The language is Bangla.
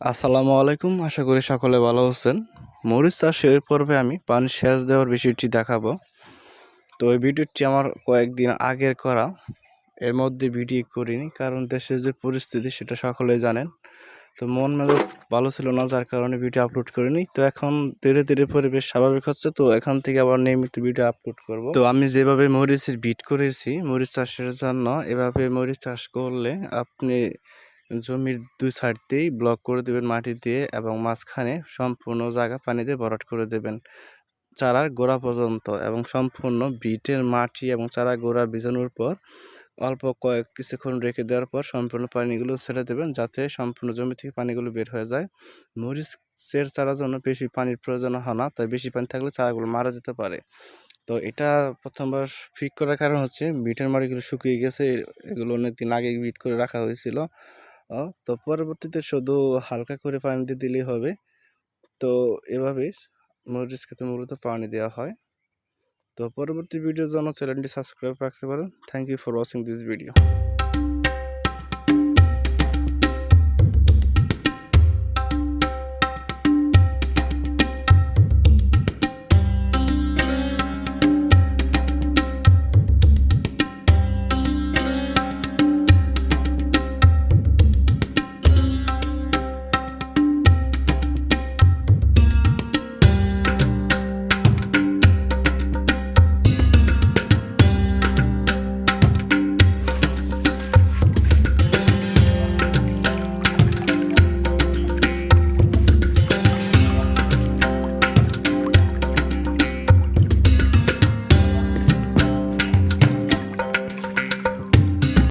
আসসালামু আলাইকুম। আশা করি সকলে ভালো আছেন। মরিচ চাষের পর্বে আমি পানি সেচ দেওয়ার বিষয়টি দেখাবো। তো এই ভিডিওটি আমার কয়েকদিন আগের করা। এর মধ্যে ভিডিও করিনি, কারণ দেশের যে পরিস্থিতি সেটা সকলেই জানেন। তো মন মেজাজ ভালো ছিল না, যার কারণে ভিডিও আপলোড করিনি। তো এখন ধীরে ধীরে পরিবেশ স্বাভাবিক হচ্ছে, তো এখান থেকে আবার নিয়মিত ভিডিও আপলোড করব। তো আমি যেভাবে মরিচের বিট করেছি, মরিচ চাষের জন্য এভাবে মরিচ চাষ করলে আপনি জমির দুই সাইডতেই ব্লক করে দেবেন মাটি দিয়ে এবং মাঝখানে সম্পূর্ণ জায়গা পানি দিয়ে ভরাট করে দেবেন। চারার গোড়া পর্যন্ত এবং সম্পূর্ণ বিটের মাটি এবং চারা গোড়া বিজানোর পর অল্প কয়েক কিছুক্ষণ রেখে দেওয়ার পর সম্পূর্ণ পানিগুলো ছেড়ে দেবেন যাতে সম্পূর্ণ জমি থেকে পানিগুলো বের হয়ে যায়। মরিচের চারার জন্য বেশি পানির প্রয়োজন হয় না, তাই বেশি পানি থাকলে চারাগুলো মারা যেতে পারে। তো এটা প্রথমবার ফিক করার কারণ হচ্ছে বিটের মাটিগুলো শুকিয়ে গেছে, এগুলো অনেক দিন আগে বিট করে রাখা হয়েছিল। তো পরবর্তীতে শুধু হালকা করে পানি দিয়ে দিলেই হবে। তো এভাবে মরিচ খেতে মূলত পানি দেওয়া হয়। তো পরবর্তী ভিডিওর জন্য চ্যানেলটি সাবস্ক্রাইব রাখতে পারেন। Thank you for watching this video